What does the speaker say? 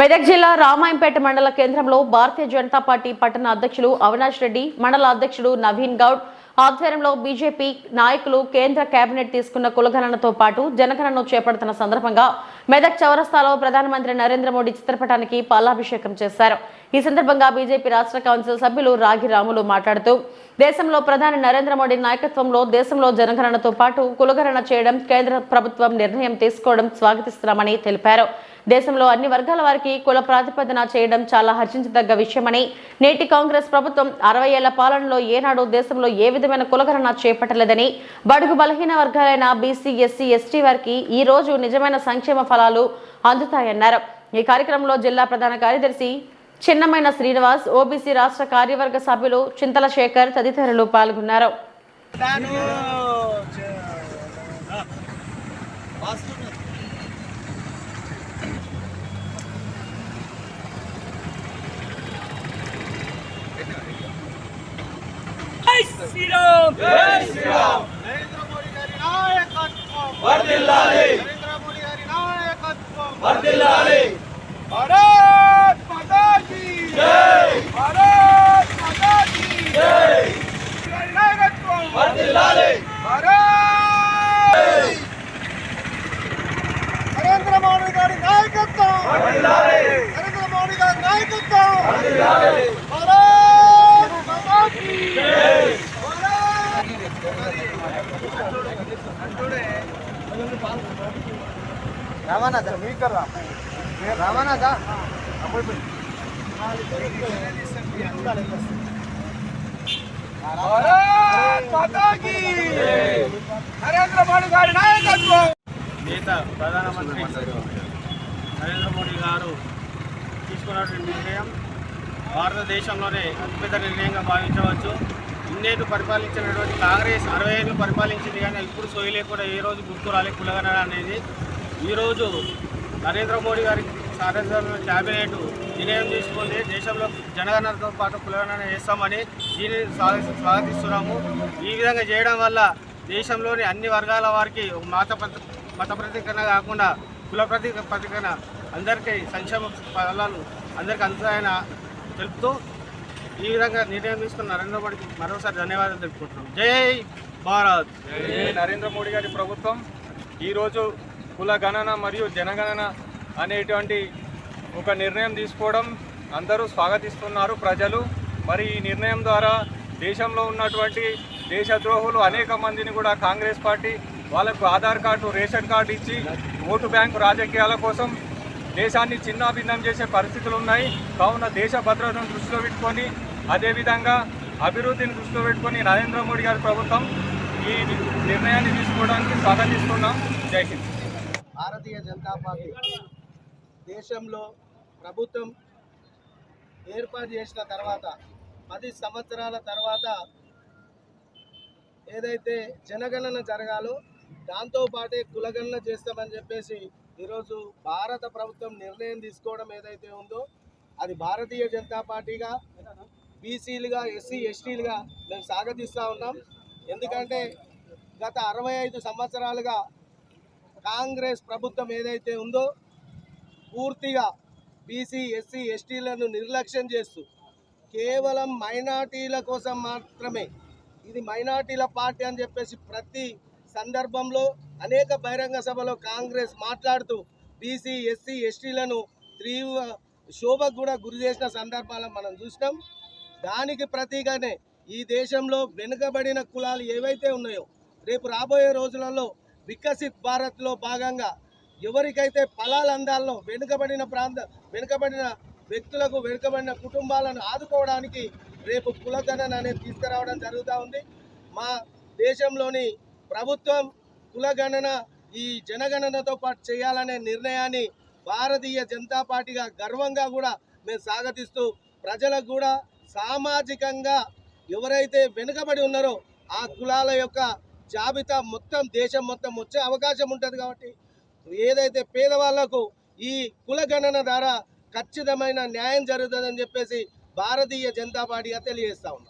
మెదక్ జిల్లా రామాయంపేట మండల కేంద్రంలో భారతీయ జనతా పార్టీ పట్టణ అధ్యక్షులు అవినాష్ రెడ్డి మండల అధ్యక్షుడు నవీన్ గౌడ్ ఆధ్వర్యంలో బీజేపీ నాయకులు కేంద్ర కేబినెట్ తీసుకున్న కులగణనతో పాటు జనగణను చేపడుతున్న సందర్భంగా మెదక్ చౌరస్తాలో ప్రధానమంత్రి నరేంద్ర మోడీ చిత్రపటానికి పాలాభిషేకం చేశారు. ఈ సందర్భంగా బీజేపీ రాష్ట్ర కౌన్సిల్ సభ్యులు రాగి రాములు మాట్లాడుతూ దేశంలో ప్రధాని నరేంద్ర మోడీ నాయకత్వంలో దేశంలో జనగణనతో పాటు కులగణన చేయడం కేంద్ర ప్రభుత్వం నిర్ణయం తీసుకోవడం స్వాగతిస్తున్నామని తెలిపారు. దేశంలో అన్ని వర్గాల వారికి కుల ప్రాతిపదన చేయడం చాలా హర్షించదగ్గ విషయమని నేటి కాంగ్రెస్ ప్రభుత్వం అరవై ఏళ్ళ పాలనలో ఏనాడు దేశంలో ఏ విధమైన కులగణన చేపట్టలేదని బడుగు బలహీన వర్గాలైన బీసీ ఎస్సీ ఎస్టీ వారికి ఈ రోజు నిజమైన సంక్షేమ ఫలాలు అందుతాయన్నారు. ఈ కార్యక్రమంలో జిల్లా ప్రధాన కార్యదర్శి చిన్నమైన శ్రీనివాస్ ఓబీసీ రాష్ట్ర కార్యవర్గ సభ్యులు చింతల శేఖర్ తదితరులు పాల్గొన్నారు. జై శ్రీరామ్! నరేంద్ర మోడీ గారి నాయకత్వం! వర్ధిల్లాలి! నరేంద్ర మోడీ గారి నాయకత్వం! వర్ధిల్లాలి భారత్ మాతా కీ జై భారత్ మాతా కీ జై గారి నాయకత్వం వర్ధిల్లాలి భారత్ నరేంద్ర మోడీ గారి నాయకత్వం వర్ధిల్లాలి నరేంద్ర మోడీ గారి నాయకత్వం వర్ధిల్లాలి భారత్ మాతా కీ జై రవాణా మీకర్ రవాణా నరేంద్ర మోడీ గారి నాయకత్వం. నేత ప్రధానమంత్రి నరేంద్ర మోడీ గారు తీసుకున్నటువంటి నిర్ణయం భారతదేశంలోనే అతిపెద్ద నిర్ణయంగా భావించవచ్చు. ఇన్నేళ్ళు పరిపాలించినటువంటి కాంగ్రెస్ అరవై ఏళ్ళు పరిపాలించింది కానీ ఇప్పుడు సోయి కూడా ఏ రోజు గుర్తు రాలే కులగన అనేది. ఈరోజు నరేంద్ర మోడీ గారి సారథ్యంలో క్యాబినెట్ నిర్ణయం తీసుకుంది. దేశంలో జనగణనతో పాటు కులగణన చేస్తామని దీనిని స్వాగ- స్వాగతిస్తున్నాము ఈ విధంగా చేయడం వల్ల దేశంలోని అన్ని వర్గాల వారికి మత మత ప్రతికరణ కాకుండా కుల ప్రతి ప్రతికరణ అందరికీ సంక్షేమ ఫలాలు అందరికీ అందుతాయని తెలుపుతూ ఈ విధంగా నిర్ణయం తీసుకున్న నరేంద్ర మోడీకి మరోసారి ధన్యవాదాలు తెలుపుకుంటున్నాం. జై భారత్! నరేంద్ర మోడీ గారి ప్రభుత్వం ఈరోజు కుల గణన మరియు జనగణన అనేటువంటి ఒక నిర్ణయం తీసుకోవడం అందరూ స్వాగతిస్తున్నారు ప్రజలు. మరి ఈ నిర్ణయం ద్వారా దేశంలో ఉన్నటువంటి దేశద్రోహులు అనేక మందిని కూడా కాంగ్రెస్ పార్టీ వాళ్ళకు ఆధార్ కార్డు రేషన్ కార్డు ఇచ్చి ఓటు బ్యాంకు రాజకీయాల కోసం దేశాన్ని చిన్నాభిన్నం చేసే పరిస్థితులు ఉన్నాయి. కావున దేశ భద్రతను దృష్టిలో పెట్టుకొని అదేవిధంగా అభివృద్ధిని దృష్టిలో పెట్టుకొని నరేంద్ర మోడీ గారి ప్రభుత్వం ఈ నిర్ణయాన్ని తీసుకోవడానికి స్వాగతిస్తున్నాం. జై హింద్. భారతీయ జనతా పార్టీ దేశంలో ప్రభుత్వం ఏర్పాటు చేసిన తర్వాత పది సంవత్సరాల తర్వాత ఏదైతే జనగణన జరగాలో దాంతోపాటే కులగణన చేస్తామని చెప్పేసి ఈరోజు భారత ప్రభుత్వం నిర్ణయం తీసుకోవడం ఏదైతే ఉందో అది భారతీయ జనతా పార్టీగా బీసీలుగా ఎస్సీ ఎస్టీలుగా మేము స్వాగతిస్తూ ఉన్నాం. ఎందుకంటే గత అరవై ఐదు సంవత్సరాలుగా కాంగ్రెస్ ప్రభుత్వం ఏదైతే ఉందో పూర్తిగా బీసీ ఎస్సీ ఎస్టీలను నిర్లక్ష్యం చేస్తూ కేవలం మైనార్టీల కోసం మాత్రమే ఇది మైనార్టీల పార్టీ అని చెప్పేసి ప్రతి సందర్భంలో అనేక బహిరంగ సభలో కాంగ్రెస్ మాట్లాడుతూ బీసీ ఎస్సీ ఎస్టీలను తీవ్ర శోభకు కూడా గురి చేసిన సందర్భాలను మనం చూసినాం. దానికి ప్రతీగానే ఈ దేశంలో వెనుకబడిన కులాలు ఏవైతే ఉన్నాయో రేపు రాబోయే రోజులలో వికసిత్ భారత్లో భాగంగా ఎవరికైతే ఫలాలు అందాలో వెనుకబడిన ప్రాంత వెనుకబడిన వ్యక్తులకు వెనుకబడిన కుటుంబాలను ఆదుకోవడానికి రేపు కులగణన అనేది తీసుకురావడం జరుగుతూ ఉంది. మా దేశంలోని ప్రభుత్వం కులగణన ఈ జనగణనతో పాటు చేయాలనే నిర్ణయాన్ని భారతీయ జనతా పార్టీగా గర్వంగా కూడా మేము స్వాగతిస్తూ ప్రజలకు కూడా సామాజికంగా ఎవరైతే వెనుకబడి ఉన్నారో ఆ కులాల యొక్క జాబితా మొత్తం దేశం మొత్తం వచ్చే అవకాశం ఉంటుంది కాబట్టి ఏదైతే పేదవాళ్ళకు ఈ కులగణన ద్వారా ఖచ్చితమైన న్యాయం జరుగుతుందని చెప్పేసి భారతీయ జనతా పార్టీగా తెలియజేస్తా